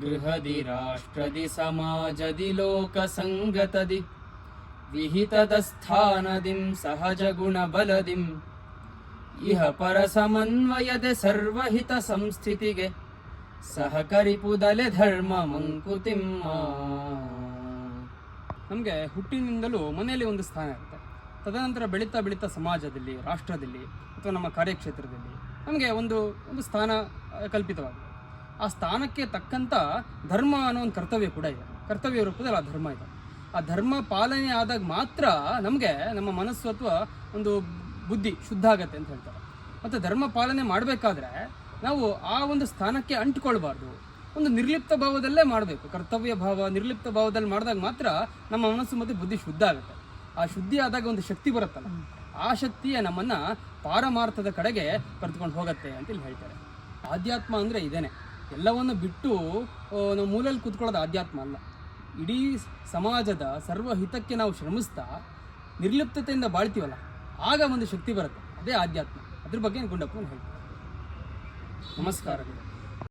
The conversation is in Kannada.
ಗೃಹದಿ ರಾಷ್ಟ್ರದಿ ಸಮಾಜದಿ ಲೋಕ ಸಂಗತದಿ ವಿಹಿತದ ಸ್ಥಾನದಿಂ ಸಹಜ ಗುಣ ಬಲದಿಂ ಇಹ ಪರ ಸಮನ್ವಯದೆ ಸರ್ವಹಿತ ಸಂಸ್ಥಿತಿಗೆ ಸಹಕರಿಪುದಲೆ ಧರ್ಮ ಮಂಕುತಿಮ್ಮ. ನಮಗೆ ಹುಟ್ಟಿನಿಂದಲೂ ಮನೆಯಲ್ಲಿ ಒಂದು ಸ್ಥಾನ ಇರುತ್ತೆ. ತದನಂತರ ಬೆಳೀತಾ ಬೆಳೀತಾ ಸಮಾಜದಲ್ಲಿ, ರಾಷ್ಟ್ರದಲ್ಲಿ, ಅಥವಾ ನಮ್ಮ ಕಾರ್ಯಕ್ಷೇತ್ರದಲ್ಲಿ ನಮಗೆ ಒಂದು ಒಂದು ಸ್ಥಾನ ಕಲ್ಪಿತವಾಗುತ್ತೆ ಆ ಸ್ಥಾನಕ್ಕೆ ತಕ್ಕಂಥ ಧರ್ಮ ಅನ್ನೋ ಒಂದು ಕರ್ತವ್ಯ ಕೂಡ ಇದೆ. ಕರ್ತವ್ಯ ರೂಪದಲ್ಲಿ ಆ ಧರ್ಮ ಇದೆ. ಆ ಧರ್ಮ ಪಾಲನೆ ಆದಾಗ ಮಾತ್ರ ನಮಗೆ ನಮ್ಮ ಮನಸ್ಸು ಅಥವಾ ಒಂದು ಬುದ್ಧಿ ಶುದ್ಧ ಆಗತ್ತೆ ಅಂತ ಹೇಳ್ತಾರೆ. ಮತ್ತು ಧರ್ಮ ಪಾಲನೆ ಮಾಡಬೇಕಾದ್ರೆ ನಾವು ಆ ಒಂದು ಸ್ಥಾನಕ್ಕೆ ಅಂಟ್ಕೊಳ್ಬಾರ್ದು. ಒಂದು ನಿರ್ಲಿಪ್ತ ಭಾವದಲ್ಲೇ ಮಾಡಬೇಕು. ಕರ್ತವ್ಯ ಭಾವ, ನಿರ್ಲಿಪ್ತ ಭಾವದಲ್ಲಿ ಮಾಡಿದಾಗ ಮಾತ್ರ ನಮ್ಮ ಮನಸ್ಸು ಮತ್ತು ಬುದ್ಧಿ ಶುದ್ಧ ಆಗುತ್ತೆ. ಆ ಶುದ್ಧಿ ಆದಾಗ ಒಂದು ಶಕ್ತಿ ಬರುತ್ತಲ್ಲ. ಆ ಶಕ್ತಿಯೇ ನಮ್ಮನ್ನು ಪಾರಮಾರ್ಥದ ಕಡೆಗೆ ಕರೆದುಕೊಂಡು ಹೋಗುತ್ತೆ ಅಂತ ಇಲ್ಲಿ ಹೇಳ್ತಾರೆ. ಆಧ್ಯಾತ್ಮ ಅಂದರೆ ಇದೇನೆ. ಎಲ್ಲವನ್ನು ಬಿಟ್ಟು ನಾವು ಮೂಲೆಯಲ್ಲಿ ಕೂತ್ಕೊಳ್ಳೋದು ಆಧ್ಯಾತ್ಮ ಅಲ್ಲ. ಇಡೀ ಸಮಾಜದ ಸರ್ವ ಹಿತಕ್ಕೆ ನಾವು ಶ್ರಮಿಸ್ತಾ ನಿರ್ಲಿಪ್ತತೆಯಿಂದ ಬಾಳ್ತೀವಲ್ಲ, ಆಗ ಒಂದು ಶಕ್ತಿ ಬರುತ್ತೆ. ಅದೇ ಆಧ್ಯಾತ್ಮ. ಅದ್ರ ಬಗ್ಗೆ ಗುಂಡಪ್ಪನ ಹೇಳ್ತಾರೆ ನಮಸ್ಕಾರಗಳು.